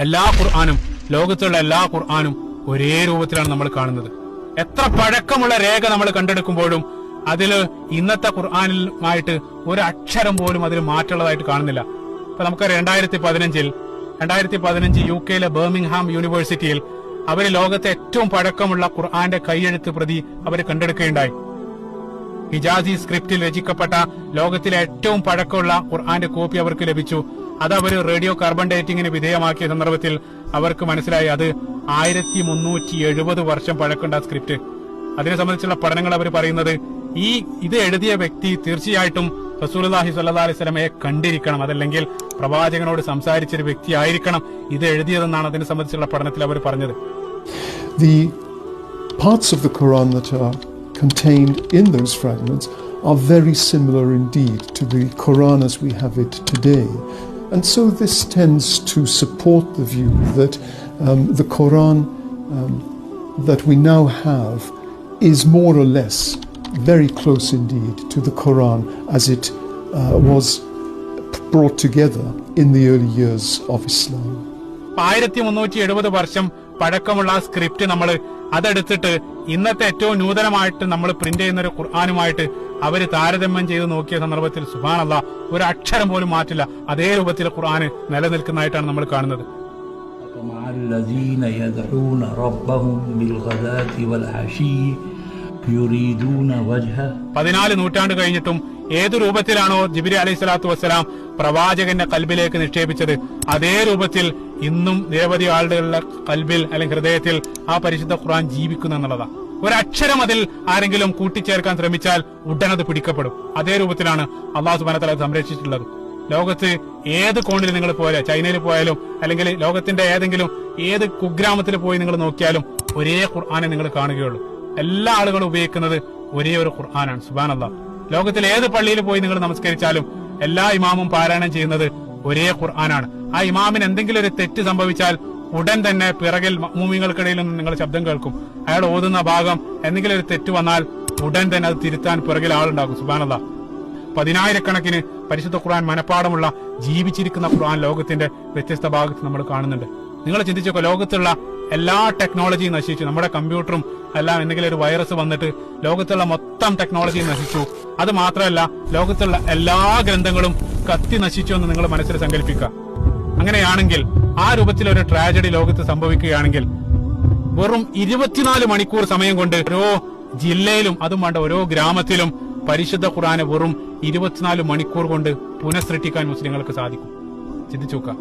എല്ലാ ഖുർആാനും ലോകത്തുള്ള എല്ലാ ഖുർആാനും ഒരേ രൂപത്തിലാണ് നമ്മൾ കാണുന്നത്. എത്ര പഴക്കമുള്ള രേഖ നമ്മൾ കണ്ടെടുക്കുമ്പോഴും അതിൽ ഇന്നത്തെ ഖുർആാനുമായിട്ട് ഒരു അക്ഷരം പോലും അതിൽ മാറ്റമുള്ളതായിട്ട് കാണുന്നില്ല. ഇപ്പൊ നമുക്ക് രണ്ടായിരത്തി പതിനഞ്ചിൽ രണ്ടായിരത്തി പതിനഞ്ച് യു കെയിലെ ബർമിംഗ്ഹാം യൂണിവേഴ്സിറ്റിയിൽ അവർ ലോകത്തെ ഏറ്റവും പഴക്കമുള്ള ഖുർആന്റെ കൈയെഴുത്ത് പ്രതി അവർ കണ്ടെടുക്കുകയുണ്ടായി. ഹിജാസി സ്ക്രിപ്റ്റിൽ രചിക്കപ്പെട്ട ലോകത്തിലെ ഏറ്റവും പഴക്കമുള്ള ഖുർആന്റെ കോപ്പി അവർക്ക് ലഭിച്ചു. അത് അവർ റേഡിയോ കാർബൺ ഡേറ്റിംഗിന് വിധേയമാക്കിയ സന്ദർഭത്തിൽ അവർക്ക് മനസ്സിലായി അത് ആയിരത്തി മുന്നൂറ്റി എഴുപത് വർഷം പഴക്കമുണ്ട് സ്ക്രിപ്റ്റ്. അതിനെ സംബന്ധിച്ചുള്ള പഠനങ്ങൾ അവർ പറയുന്നത് ഈ ഇത് എഴുതിയ വ്യക്തി തീർച്ചയായിട്ടും റസൂലുള്ളാഹി സ്വല്ലല്ലാഹി അലൈഹി വസല്ലമയെ കണ്ടിരിക്കണം. അതല്ലെങ്കിൽ പ്രവാചകനോട് സംസാരിച്ചൊരു വ്യക്തി ആയിരിക്കണം ഇത് എഴുതിയതെന്നാണ് അതിനെ സംബന്ധിച്ചുള്ള പഠനത്തിൽ അവർ പറഞ്ഞത്. Contained in those fragments are very similar indeed to the Quran as we have it today. And so this tends to support the view that um, the Quran um, that we now have is more or less very close indeed to the Quran as it uh, was brought together in the early years of Islam. ആയിരത്തി മുന്നൂറ്റി എഴുപത് വർഷം പഴക്കമുള്ള ആ script നമ്മൾ അതെടുത്തിട്ട് ഇന്നത്തെ ഏറ്റവും നൂതനമായിട്ട് നമ്മൾ പ്രിന്റ് ചെയ്യുന്ന ഒരു ഖുർആാനുമായിട്ട് അവർ താരതമ്യം ചെയ്ത് നോക്കിയ സന്ദർഭത്തിൽ സുഹാനല്ല ഒരു അക്ഷരം പോലും മാറ്റില്ല. അതേ രൂപത്തിൽ ഖുർആൻ നിലനിൽക്കുന്നതായിട്ടാണ് നമ്മൾ കാണുന്നത്. പതിനാല് നൂറ്റാണ്ട് കഴിഞ്ഞിട്ടും ഏത് രൂപത്തിലാണോ ജിബിരി അലൈഹി സ്വലാത്തു വസ്സലാം പ്രവാചകന്റെ കൽബിലേക്ക് നിക്ഷേപിച്ചത് അതേ രൂപത്തിൽ ഇന്നും നിരവധി ആളുകളുടെ കൽബിൽ അല്ലെങ്കിൽ ഹൃദയത്തിൽ ആ പരിശുദ്ധ ഖുർആൻ ജീവിക്കുന്നു എന്നുള്ളതാണ്. ഒരക്ഷരം അതിൽ ആരെങ്കിലും കൂട്ടിച്ചേർക്കാൻ ശ്രമിച്ചാൽ ഉടനത് പിടിക്കപ്പെടും. അതേ രൂപത്തിലാണ് അള്ളാഹു സുബാനത്തല സംരക്ഷിച്ചിട്ടുള്ളത്. ലോകത്ത് ഏത് കോണിൽ നിങ്ങൾ പോയാലും ചൈനയിൽ പോയാലും അല്ലെങ്കിൽ ലോകത്തിന്റെ ഏതെങ്കിലും ഏത് കുഗ്രാമത്തിൽ പോയി നിങ്ങൾ നോക്കിയാലും ഒരേ ഖുർആാനെ നിങ്ങൾ കാണുകയുള്ളൂ. എല്ലാ ആളുകളും ഉപയോഗിക്കുന്നത് ഒരേ ഒരു ഖുർആാനാണ്. സുബാനല്ല ലോകത്തിലെ ഏത് പള്ളിയിൽ പോയി നിങ്ങൾ നമസ്കരിച്ചാലും എല്ലാ ഇമാമും പാരായണം ചെയ്യുന്നത് ഒരേ ഖുർആനാണ്. ആ ഇമാമിന് എന്തെങ്കിലും ഒരു തെറ്റ് സംഭവിച്ചാൽ ഉടൻ തന്നെ പിറകിൽ മൂമിങ്ങൾക്കിടയിൽ നിന്ന് നിങ്ങൾ ശബ്ദം കേൾക്കും. അയാൾ ഓതുന്ന ഭാഗം എന്തെങ്കിലും ഒരു തെറ്റ് വന്നാൽ ഉടൻ തന്നെ അത് തിരുത്താൻ പിറകിൽ ആളുണ്ടാകും. സുബാനല്ല പതിനായിരക്കണക്കിന് പരിശുദ്ധ ഖുർആൻ മനപ്പാടമുള്ള ജീവിച്ചിരിക്കുന്ന ഖുർആൻ ലോകത്തിന്റെ വ്യത്യസ്ത ഭാഗത്ത് നമ്മൾ കാണുന്നുണ്ട്. നിങ്ങൾ ചിന്തിച്ചൊക്കെ ലോകത്തുള്ള എല്ലാ ടെക്നോളജിയും നശിച്ചു. നമ്മുടെ കമ്പ്യൂട്ടറും എല്ലാം എന്തെങ്കിലും ഒരു വൈറസ് വന്നിട്ട് ലോകത്തുള്ള മൊത്തം ടെക്നോളജിയും നശിച്ചു. അത് മാത്രമല്ല ലോകത്തുള്ള എല്ലാ ഗ്രന്ഥങ്ങളും കത്തി നശിച്ചു എന്ന് നിങ്ങൾ മനസ്സിൽ സങ്കല്പിക്കുക. അങ്ങനെയാണെങ്കിൽ ആ രൂപത്തിൽ ഒരു ട്രാജഡി ലോകത്ത് സംഭവിക്കുകയാണെങ്കിൽ വെറും ഇരുപത്തിനാല് മണിക്കൂർ സമയം കൊണ്ട് ഓരോ ജില്ലയിലും അതും വേണ്ട ഓരോ ഗ്രാമത്തിലും പരിശുദ്ധ ഖുറാനെ വെറും ഇരുപത്തിനാല് മണിക്കൂർ കൊണ്ട് പുനഃസൃഷ്ടിക്കാൻ മുസ്ലിങ്ങൾക്ക് സാധിക്കും. ചിന്തിച്ചു നോക്കുക.